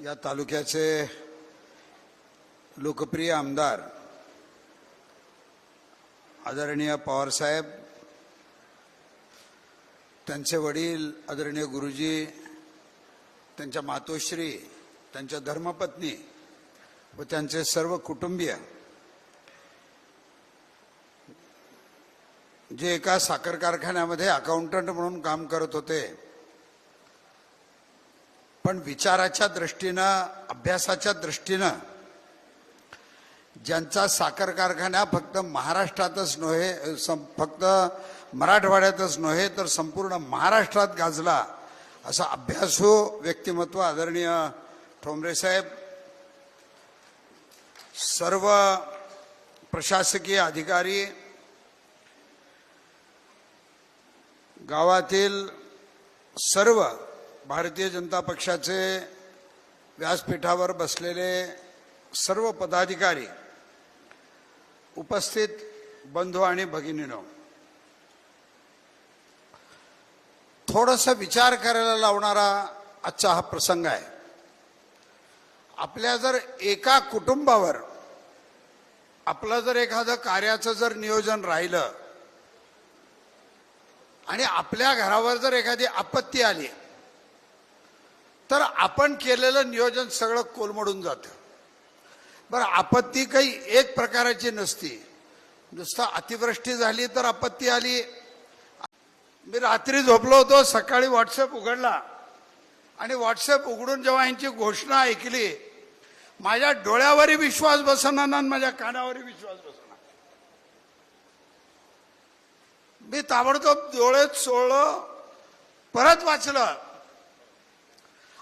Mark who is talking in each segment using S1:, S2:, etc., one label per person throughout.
S1: या तालुक्याचे लोकप्रिय आमदार आदरणीय पवारसाहेब त्यांचे वडील आदरणीय गुरुजी त्यांच्या मातोश्री त्यांच्या धर्मपत्नी व त्यांचे सर्व कुटुंबीय जे एका साखर कारखान्यामध्ये अकाउंटंट म्हणून काम करत होते पण विचाराच्या दृष्टीनं अभ्यासाच्या दृष्टीनं ज्यांचा साखर कारखाना फक्त महाराष्ट्रातच नव्हे सं- फक्त मराठवाड्यातच नव्हे तर संपूर्ण महाराष्ट्रात गाजला असा अभ्यासू हो व्यक्तिमत्व आदरणीय ठोंबरे साहेब. सर्व प्रशासकीय अधिकारी गावातील सर्व भारतीय जनता पक्षाचे व्यासपीठावर बसलेले सर्व पदाधिकारी उपस्थित बंधू आणि भगिनीनो थोडासा विचार करायला लावणारा आजचा हा प्रसंग आहे. आपल्या जर एका कुटुंबावर आपलं जर एखादं कार्याचं जर नियोजन राहिलं आणि आपल्या घरावर जर एखादी आपत्ती आली तर आपण केलेलं नियोजन सगळं कोलमडून जातं. बरं आपत्ती काही एक प्रकाराची नसती. नुसतं अतिवृष्टी झाली तर आपत्ती आली. मी रात्री झोपलो होतो सकाळी व्हॉट्सअप उघडला. आणि व्हॉट्सअप उघडून जेव्हा यांची घोषणा ऐकली माझ्या डोळ्यावरही विश्वास बसणार ना माझ्या कानावरही विश्वास बसणार मी ताबडतोब डोळे चोळलं परत वाचलं.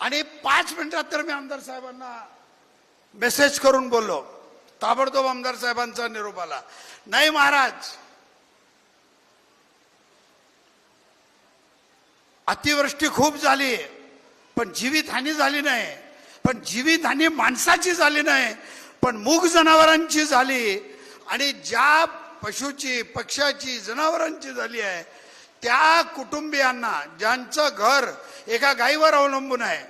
S1: आणि पाच मिनिटात तर मी आमदार साहेबांना मेसेज करून बोललो. ताबडतोब आमदार साहेबांचा निरोप आला. नाही महाराज अतिवृष्टी खूप झाली पण जीवितहानी झाली नाही. पण जीवितहानी माणसाची झाली नाही पण मूग जनावरांची झाली. आणि ज्या पशुची पक्ष्याची जनावरांची झाली आहे त्या कुटुंबियांना ज्यांचं घर एका गायीवर अवलंबून आहे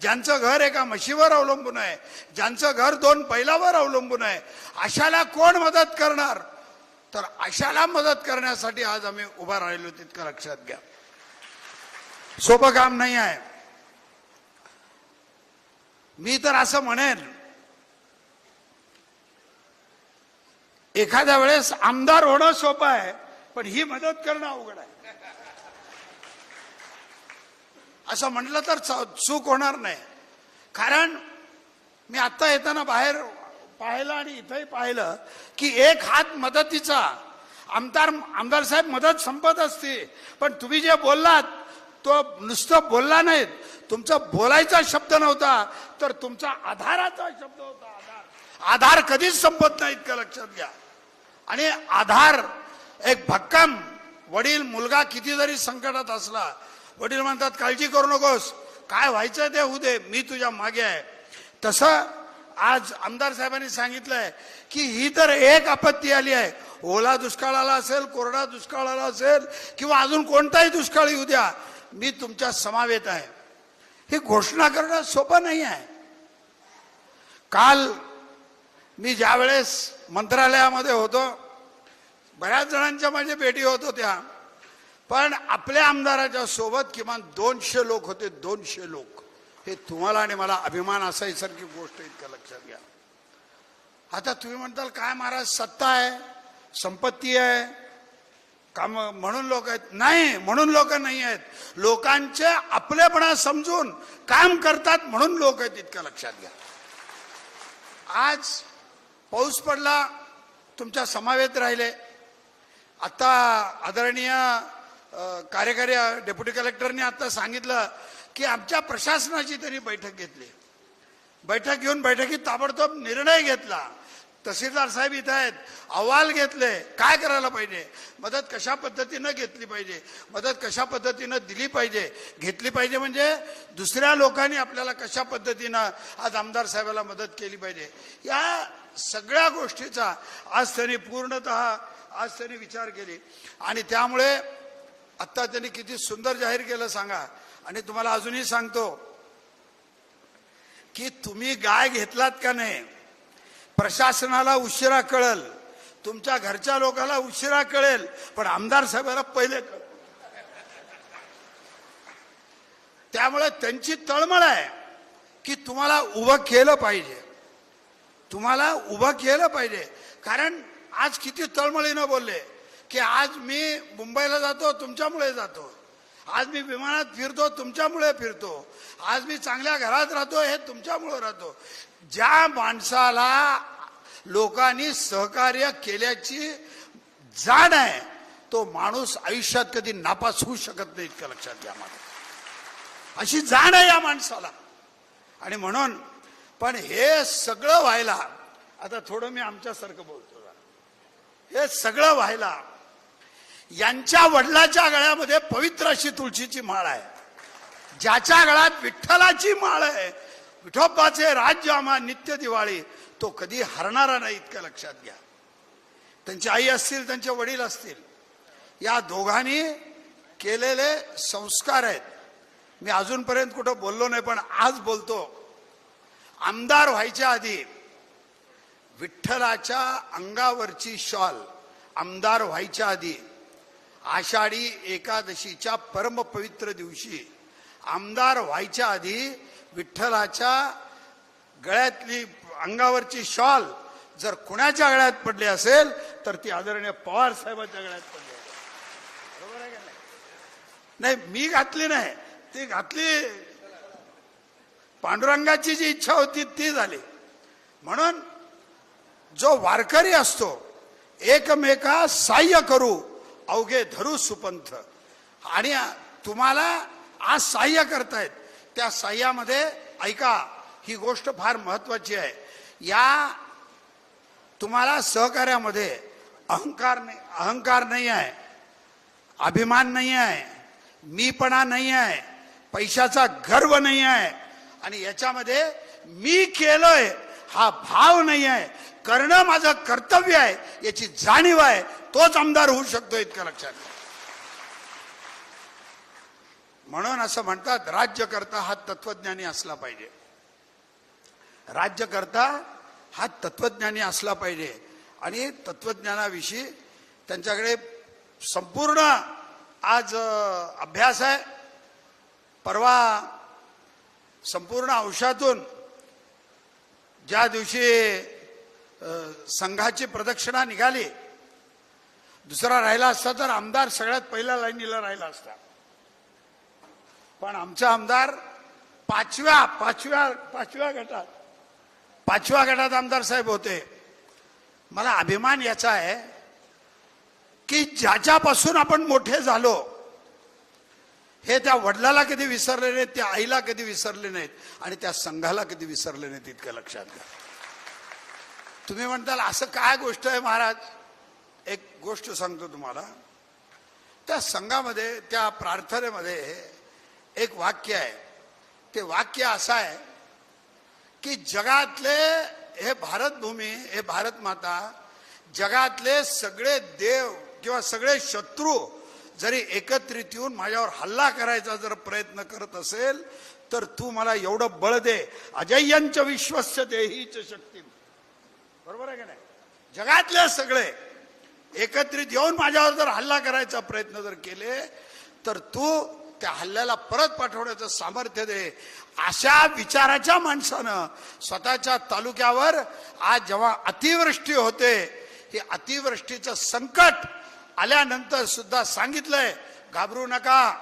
S1: ज्यांचं घर एका म्हशीवर अवलंबून आहे ज्यांचं घर दोन बैलावर अवलंबून आहे अशाला कोण मदत करणार? तर अशाला मदत करण्यासाठी आज आम्ही उभा राहिलो तितकं लक्षात घ्या. सोपं काम नाही आहे. मी तर असं म्हणेन एखाद्या वेळेस आमदार होणं सोपं आहे पण ही मदत करणं अवघड आहे. असं म्हटलं तर च- चूक होणार नाही. कारण मी आत्ता येताना बाहेर पाहिलं आणि इथंही पाहिलं की एक हात मदतीचा आमदार आमदार साहेब मदत संपत असते. पण तुम्ही जे बोललात तो नुसतं बोलला नाहीत. तुमचा बोलायचा शब्द नव्हता तर तुमचा आधाराचा शब्द होता. आधार आधार कधीच संपत नाही इतकं लक्षात घ्या. आणि आधार एक भक्कम वडील मुलगा किती जरी संकटात असला वडील म्हणतात काळजी करू नकोस. काय व्हायचं ते होऊ दे. मी तुझ्या मागे आहे. तसं आज आमदार साहेबांनी सांगितलंय की ही तर एक आपत्ती आली आहे. ओला दुष्काळ आला असेल कोरडा दुष्काळ आला असेल किंवा अजून कोणताही दुष्काळ येऊ द्या मी तुमच्या समावेत आहे. ही घोषणा करणं सोपं नाही आहे. काल मी ज्यावेळेस मंत्रालयामध्ये होतो बऱ्याच जणांच्या माझ्या भेटी होत होत्या. पण आपल्या आमदाराच्या सोबत किमान दोनशे लोक होते दोनशे लोक. हे तुम्हाला आणि मला अभिमान असायसारखी गोष्ट इतकं लक्षात घ्या. आता तुम्ही म्हणताल काय महाराज सत्ता आहे संपत्ती आहे काम म्हणून लोक आहेत. नाही म्हणून लोक नाही आहेत. लोकांचे आपलेपणा समजून काम करतात म्हणून लोक आहेत इतकं लक्षात घ्या. आज पाऊस पडला तुमच्या समावेत राहिले. आता आदरणीय कार्यकारी डेप्युटी कलेक्टरने आता सांगितलं की आमच्या प्रशासनाची त्यांनी बैठक घेतली. बैठक घेऊन बैठकीत ताबडतोब निर्णय घेतला. तहसीलदार साहेब इथं आहेत. अहवाल घेतले. काय करायला पाहिजे? मदत कशा पद्धतीनं घेतली पाहिजे? मदत कशा पद्धतीनं दिली पाहिजे? घेतली पाहिजे म्हणजे दुसऱ्या लोकांनी आपल्याला कशा पद्धतीनं आज आमदार साहेबाला मदत केली पाहिजे? या सगळ्या गोष्टीचा आज त्यांनी पूर्णत आज त्यांनी विचार केली. आणि त्यामुळे आत्ता त्यांनी किती सुंदर जाहीर केलं सांगा. आणि तुम्हाला अजूनही सांगतो की तुम्ही गाय घेतलात का नाही प्रशासनाला उशिरा कळल तुमच्या घरच्या लोकांना उशिरा कळेल पण आमदार साहेबांना पहिले कळ त्यामुळे त्यांची तळमळ आहे की तुम्हाला उभं केलं पाहिजे. तुम्हाला उभं केलं पाहिजे. कारण आज किती तळमळीनं बोलले. की आज मी मुंबईला जातो तुमच्यामुळे जातो. आज मी विमानात फिरतो तुमच्यामुळे फिरतो. आज मी चांगल्या घरात राहतो हे तुमच्यामुळे राहतो. ज्या माणसाला लोकांनी सहकार्य केल्याची जाण आहे तो माणूस आयुष्यात कधी नापास होऊ शकत नाही इतकं लक्षात घ्या मला अशी जाण आहे या माणसाला. आणि म्हणून पण हे सगळं व्हायला आता थोडं मी आमच्यासारखं बोलतो. हे सगळं व्हायला यांच्या वडिलाच्या गळ्यामध्ये पवित्र अशी तुळशीची माळ आहे. ज्याच्या गळ्यात विठ्ठलाची माळ आहे. विठोबाचे राज्य आम्हा नित्य दिवाळी तो कधी हरणारा नाही इतकं लक्षात घ्या. त्यांची आई असतील त्यांचे वडील असतील या दोघांनी केलेले संस्कार आहेत. मी अजूनपर्यंत कुठं बोललो नाही पण आज बोलतो. आमदार व्हायच्या आधी विठ्ठलाच्या अंगावरची शॉल आमदार व्हायच्या आधी आषाढी एकादशीच्या परमपवित्र दिवशी आमदार व्हायच्या आधी विठ्ठलाच्या गळ्यातली अंगावरची शॉल जर कुणाच्या गळ्यात पडली असेल तर ती आदरणीय पवार साहेबांच्या गळ्यात पडली बरोबर आहे का नाही? नाही मी घातली नाही. ती घातली पांडुरंगाची जी इच्छा होती ती झाली. म्हणून जो वारकरी असतो एकमेका साह्य करू अवघे धरू सुपंथ. आणि तुम्हाला आज सहाय्य करतायत. त्या सहाय्यामध्ये ऐका ही गोष्ट फार महत्वाची आहे. या तुम्हाला सहकार्यामध्ये अहंकार नाही अहंकार नाही आहे. अभिमान नाही आहे. मीपणा नाही आहे. पैशाचा गर्व नाही आहे. आणि याच्यामध्ये मी केलंय हा भाव नाही आहे. करणं माझं कर्तव्य आहे. याची जाणीव आहे. तोच आमदार होऊ शकतो इतकं लक्षात घ्या. म्हणून असं म्हणतात राज्यकर्ता हा तत्वज्ञानी असला पाहिजे. राज्यकर्ता हा तत्वज्ञानी असला पाहिजे. आणि तत्वज्ञानाविषयी त्यांच्याकडे संपूर्ण आज अभ्यास आहे. परवा संपूर्ण अंशातून ज्या दिवशी संघाची प्रदक्षिणा निघाली दुसरा राहिला असता तर आमदार सगळ्यात पहिल्या लाईनीला राहिला असता. पण आमचा आमदार पाचव्या पाचव्या पाचव्या गटात पाचव्या गटात आमदार साहेब होते. मला अभिमान याचा आहे की ज्याच्यापासून आपण मोठे झालो हे त्या वडिलाला कधी विसरले नाहीत त्या आईला कधी विसरले नाहीत आणि त्या संघाला कधी विसरले नाहीत इतकं लक्षात घ्या. तुम्ही म्हणताल असं काय गोष्ट आहे महाराज? एक गोष्ट सांगतो तुम्हाला. त्या संघामध्ये त्या प्रार्थनेमध्ये एक वाक्य आहे. ते वाक्य असं आहे की जगातले हे भारतभूमी हे भारत माता जगातले सगळे देव किंवा सगळे शत्रू जरी एकत्रित येऊन माझ्यावर हल्ला करायचा जर प्रयत्न करत असेल तर तू मला एवढं बळ दे. अजय्यंच विश्वस्य देहीच शक्ती. बरोबर आहे का नाही? जगातले सगळे एकत्रित येऊन माझ्यावर जर हल्ला करायचा प्रयत्न जर केले तर तू त्या हल्ल्याला परत पाठवण्याचं सामर्थ्य दे. अशा विचाराच्या माणसानं स्वतःच्या तालुक्यावर आज जेव्हा अतिवृष्टी होते हे अतिवृष्टीचं संकट आल्यानंतर सुद्धा सांगितलंय घाबरू नका.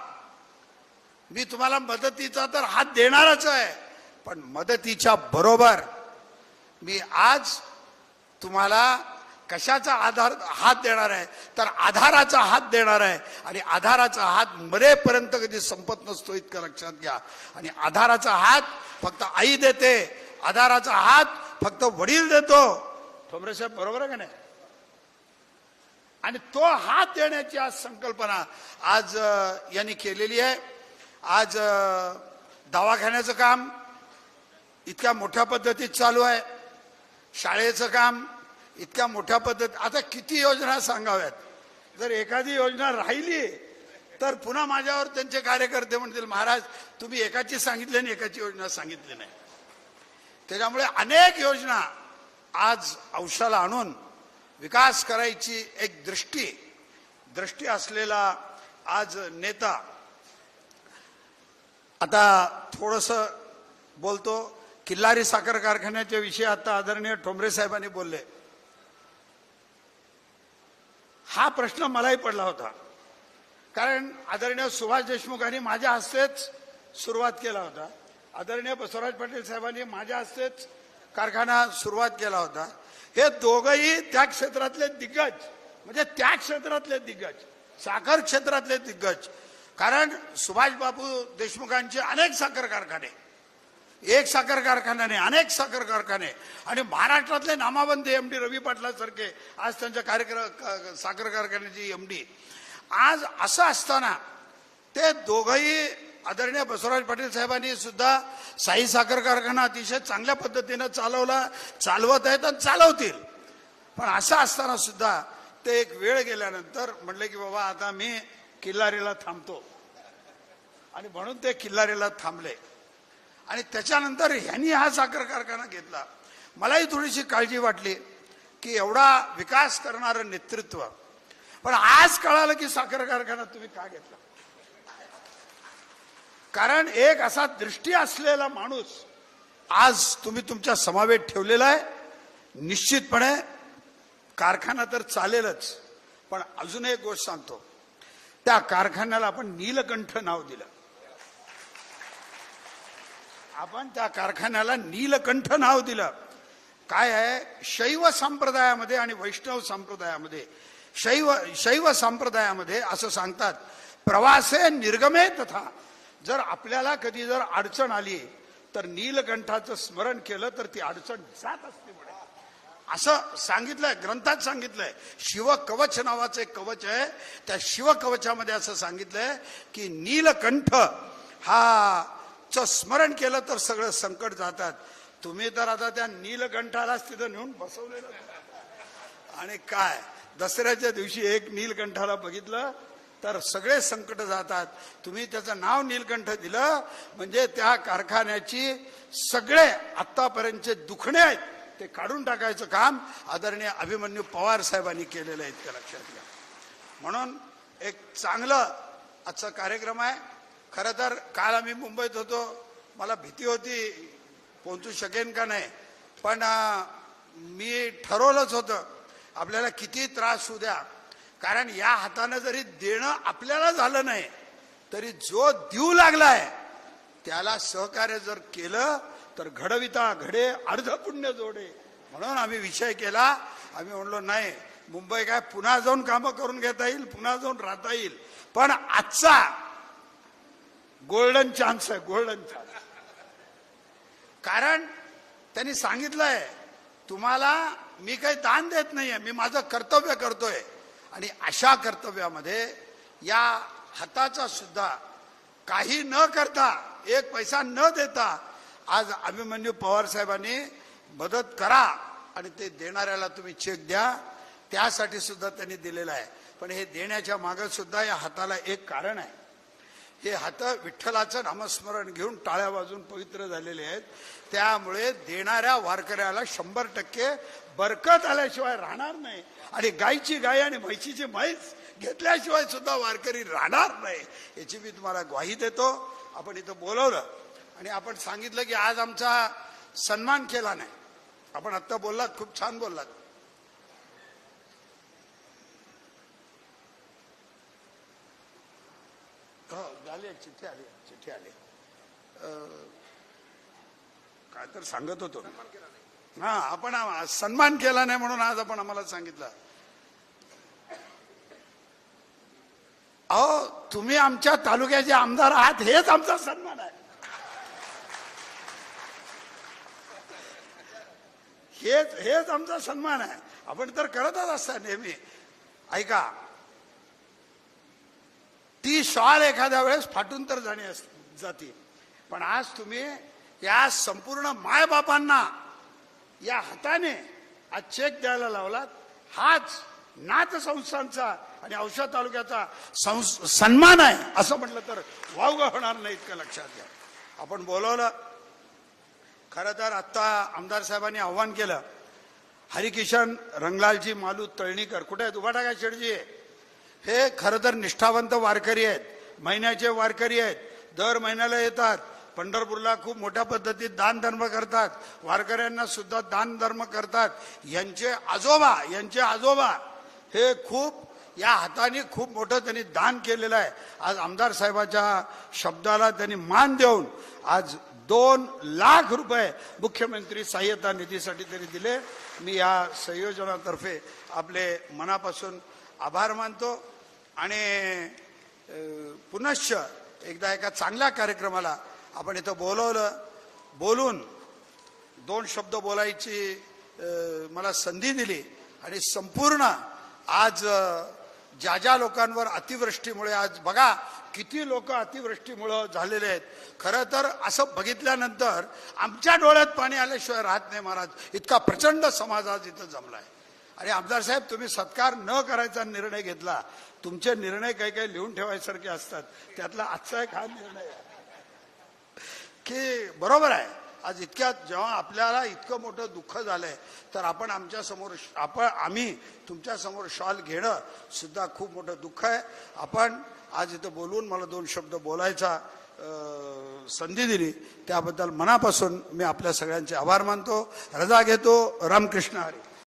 S1: मी तुम्हाला मदतीचा तर हात देणारच आहे पण मदतीच्या बरोबर मी आज तुम्हाला कशाचा आधार हात देणार आहे? तर आधाराचा हात देणार आहे. आणि आधाराचा हात मरेपर्यंत कधी संपत नसतो इतकं लक्षात घ्या. आणि आधाराचा हात फक्त आई देते. आधाराचा हात फक्त वडील देतो. ठोंबरे साहेब बरोबर आहे का नाही? आणि तो हात देण्याची आज संकल्पना आज यांनी केलेली आहे. आज दवाखान्याचं काम इतक्या मोठ्या पद्धतीत चालू आहे. शाळेचं काम इतक्या मोठ्या पद्धत आता किती योजना सांगाव्यात? जर एखादी योजना राहिली तर पुन्हा माझ्यावर त्यांचे कार्यकर्ते म्हणतील महाराज तुम्ही एकाची सांगितली आणि एकाची योजना सांगितली नाही. त्याच्यामुळे अनेक योजना आज औषधाला आणून विकास करायची एक दृष्टी दृष्टी असलेला आज नेता. आता थोडस बोलतो. किल्लारी साखर कारखान्याच्या विषयी आता आदरणीय ठोंबरे साहेबांनी बोलले. हा प्रश्न मलाही पडला होता. कारण आदरणीय सुभाष देशमुखांनी माझ्या हस्तेच सुरुवात केला होता. आदरणीय बसवराज पाटील साहेबांनी माझ्या हस्तेच कारखाना सुरुवात केला होता. हे दोघंही त्या क्षेत्रातले दिग्गज म्हणजे त्या क्षेत्रातले दिग्गज साखर क्षेत्रातले दिग्गज. कारण सुभाष बाबू देशमुखांचे अनेक साखर कारखाने एक साखर कारखाना नाही अनेक साखर कारखाने आणि महाराष्ट्रातले नामावंत एम डी रवी पाटलासारखे आज त्यांच्या कार्यक्रम क- साखर कारखान्याची एम डी आज असं असताना ते दोघंही आदरणीय बसवराज पाटील साहेबांनी सुद्धा साई साखर कारखाना अतिशय चांगल्या पद्धतीनं चालवला चालवत आहेत आणि चालवतील. पण असं असताना सुद्धा ते एक वेळ गेल्यानंतर म्हणले की बाबा आता मी किल्लारीला थांबतो. आणि म्हणून ते किल्लारीला थांबले. आणि त्याच्यानंतर ह्यांनी हा साखर कारखाना घेतला. मलाही थोडीशी काळजी वाटली की एवढा विकास करणारं नेतृत्व. पण आज कळालं की साखर कारखाना तुम्ही का घेतला? कारण एक असा दृष्टी असलेला माणूस आज तुम्ही तुमच्या समावेश ठेवलेला आहे. निश्चितपणे कारखाना तर चालेलच पण अजून एक गोष्ट सांगतो. त्या कारखान्याला आपण नीलकंठ नाव दिलं. आपण त्या कारखान्याला नीलकंठ नाव दिलं. काय आहे? शैव संप्रदायामध्ये आणि वैष्णव संप्रदायामध्ये. शैव शैव संप्रदायामध्ये असं सांगतात प्रवासे निर्गमे तथा जर आपल्याला कधी जर अडचण आली तर नीलकंठाचं स्मरण केलं तर ती अडचण जात असते म्हणे. असं सांगितलंय ग्रंथात सांगितलंय. शिवकवच नावाचं एक कवच आहे. त्या शिवकवचामध्ये असं सांगितलंय की नीलकंठ हा च स्मरण केलं तर सगळं संकट जातात. तुम्ही तर आता त्या नीलकंठालाच तिथं नेऊन बसवलेलं. आणि काय? दसऱ्याच्या दिवशी एक नीलकंठाला बघितलं तर सगळे संकट जातात. तुम्ही त्याचं नाव नीलकंठ दिलं म्हणजे त्या कारखान्याची सगळे आतापर्यंतचे दुखणे आहेत. ते काढून टाकायचं काम आदरणीय अभिमन्यू पवार साहेबांनी केलेलं आहे इतकं लक्षात घ्या. म्हणून एक चांगलं आजचा कार्यक्रम आहे. खरं तर काल आम्ही मुंबईत होतो. मला भीती होती पोहोचू शकेन का नाही. पण मी ठरवलंच होतं आपल्याला किती त्रास होऊ द्या. कारण या हातानं जरी देणं आपल्याला झालं नाही तरी जो देऊ लागलाय त्याला सहकार्य जर केलं तर घडविता घडे अर्ध पुण्य जोडे. म्हणून आम्ही विषय केला. आम्ही म्हणलो नाही मुंबई काय पुन्हा जाऊन कामं करून घेता येईल पुन्हा जाऊन राहता येईल. पण आजचा गोल्डन चान्स आहे गोल्डन चान्स. कारण त्यांनी सांगितलंय तुम्हाला मी काही दान देत नाहीये मी माझं कर्तव्य करतोय. आणि अशा कर्तव्यामध्ये या हाताचा सुद्धा काही न करता एक पैसा न देता आज अभिमन्यू पवार साहेबांनी मदत करा आणि ते देणाऱ्याला तुम्ही चेक द्या. त्यासाठी सुद्धा त्यांनी दिलेलं आहे. पण हे देण्याच्या मागे सुद्धा या हाताला एक कारण आहे. हे हात विठ्ठलाचं नामस्मरण घेऊन टाळ्या वाजून पवित्र झालेले आहेत. त्यामुळे देणाऱ्या वारकऱ्याला शंभर टक्के बरकत आल्याशिवाय राहणार नाही. आणि गायची गाय आणि म्हैशीची म्हैस घेतल्याशिवाय सुद्धा वारकरी राहणार नाही. याची मी तुम्हाला ग्वाही देतो. आपण इथं बोलवलं. आणि आपण सांगितलं की आज आमचा सन्मान केला नाही. आपण आत्ता बोललात खूप छान बोललात हो चिठ्ठी आली चिठ्ठी आली काय तर सांगत होतो. हा आपण सन्मान केला नाही म्हणून आज आपण आम्हाला सांगितलं. अहो तुम्ही आमच्या तालुक्याचे आमदार आहात हेच आमचा सन्मान आहे. हेच हेच आमचा सन्मान आहे. आपण तर करतच असता नेहमी. ऐका ती शॉल एखाद्या वेळेस फाटून तर जाणे अस- जाते. पण आज तुम्ही या संपूर्ण मायबापांना या हाताने आज चेक द्यायला लावलात. हाच नाथ संस्थांचा आणि औषध तालुक्याचा संस- सन्मान आहे असं म्हटलं तर वावग होणार नाही इतकं लक्षात घ्या. आपण बोलवलं. खरं तर आत्ता आमदार साहेबांनी आव्हान केलं. हरिकिशन रंगलालजी मालू तळणीकर. कुठे आहेत? उभा टाका शेडजी हे खरं तर निष्ठावंत वारकरी आहेत. महिन्याचे वारकरी आहेत. दर महिन्याला येतात. पंढरपूरला खूप मोठ्या पद्धतीत दानधर्म करतात. वारकऱ्यांना सुद्धा दानधर्म करतात. यांचे आजोबा यांचे आजोबा हे खूप या हाताने खूप मोठं त्यांनी दान केलेलं आहे. आज आमदार साहेबाच्या शब्दाला त्यांनी मान देऊन आज दोन लाख रुपये मुख्यमंत्री सहाय्यता निधीसाठी त्यांनी दिले. मी या संयोजनातर्फे आपले मनापासून आभार मानतो. आणि पुनश्च एकदा एका चांगल्या कार्यक्रमाला आपण इथं बोलवलं. बोलून दोन शब्द बोलायची मला संधी दिली आणि संपूर्ण आज ज्या ज्या लोकांवर अतिवृष्टीमुळे आज बघा किती लोक अतिवृष्टीमुळं झालेले आहेत. खरं तर असं बघितल्यानंतर आमच्या डोळ्यात पाणी आल्याशिवाय राहत नाही महाराज. इतका प्रचंड समाज आज इथं जमला आहे आणि आमदार साहेब तुम्ही सत्कार न करायचा निर्णय घेतला तुमचे निर्णय काही काही लिहून ठेवायसारखे असतात. त्यातला आजचा एक हा निर्णय आहे. की बरोबर आहे. आज इतक्यात जेव्हा आपल्याला इतकं मोठं दुःख झालंय तर आपण आमच्यासमोर आपण आम्ही तुमच्यासमोर शॉल घेणं सुद्धा खूप मोठं दुःख आहे. आपण आज इथं बोलून मला दोन शब्द बोलायचा संधी दिली. त्याबद्दल मनापासून मी आपल्या सगळ्यांचे आभार मानतो. रजा घेतो. रामकृष्ण हरी.